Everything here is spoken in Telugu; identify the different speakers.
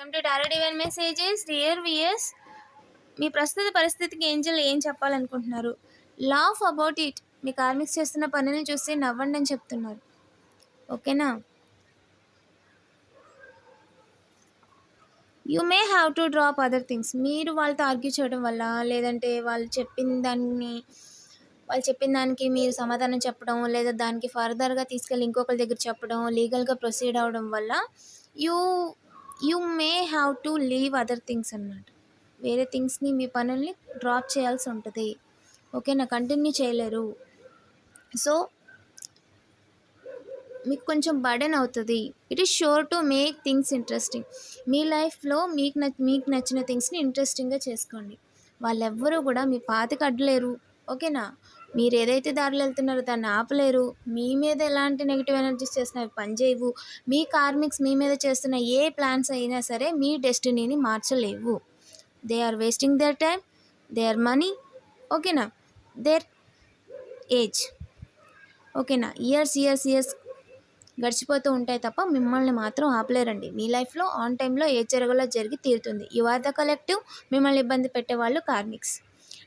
Speaker 1: Welcome to tarot divine messages dear viewers మీ ప్రస్తుత పరిస్థితికి ఏంజల్ ఏం చెప్పాలనుకుంటున్నారు? లాఫ్ అబౌట్ ఇట్ మీ కార్మిక్స్ చేస్తున్న పనిని చూసి నవ్వండి అని చెప్తున్నారు. ఓకేనా? You may have to drop other things మీరు వాళ్ళతో ఆర్గ్యూ చేయడం వల్ల లేదంటే వాళ్ళు చెప్పిన దాన్ని వాళ్ళు చెప్పిన దానికి మీరు సమాధానం చెప్పడం లేదా దానికి ఫర్దర్గా తీసుకెళ్ళి ఇంకొకరి దగ్గర చెప్పడం లీగల్గా ప్రొసీడ్ అవ్వడం వల్ల you you may have to leave other things అన్నమాట. వేరే థింగ్స్ని మీ పనుల్ని డ్రాప్ చేయాల్సి ఉంటుంది. ఓకేనా కంటిన్యూ చేయలేరు. సో మీకు కొంచెం బర్డెన్ అవుతుంది. It is sure to make things interesting. మీ లైఫ్లో మీకు నచ్ మీకు నచ్చిన థింగ్స్ని ఇంట్రెస్టింగ్గా చేసుకోండి. వాళ్ళెవ్వరూ కూడా మీ పాతికి అడ్డలేరు. ఓకేనా? మీరు ఏదైతే దారిలో వెళ్తున్నారో దాన్ని ఆపలేరు. మీ మీద ఎలాంటి నెగిటివ్ ఎనర్జీస్ చేస్తున్నాయి? పనిచేయవు మీ కార్మిక్స్ మీ మీద చేస్తున్న ఏ ప్లాన్స్ అయినా సరే మీ డెస్టినీని మార్చలేవు. They are wasting their time they are money ఓకేనా దేర్ ఏజ్ ఓకేనా ఇయర్స్ ఇయర్స్ ఇయర్స్ గడిచిపోతూ ఉంటాయి తప్ప మిమ్మల్ని మాత్రం ఆపలేరండి. మీ లైఫ్లో ఆన్ టైంలో ఏ జరగలో జరిగి తీరుతుంది. యు ఆర్ ద కలెక్టివ్ మిమ్మల్ని ఇబ్బంది పెట్టేవాళ్ళు కార్మిక్స్.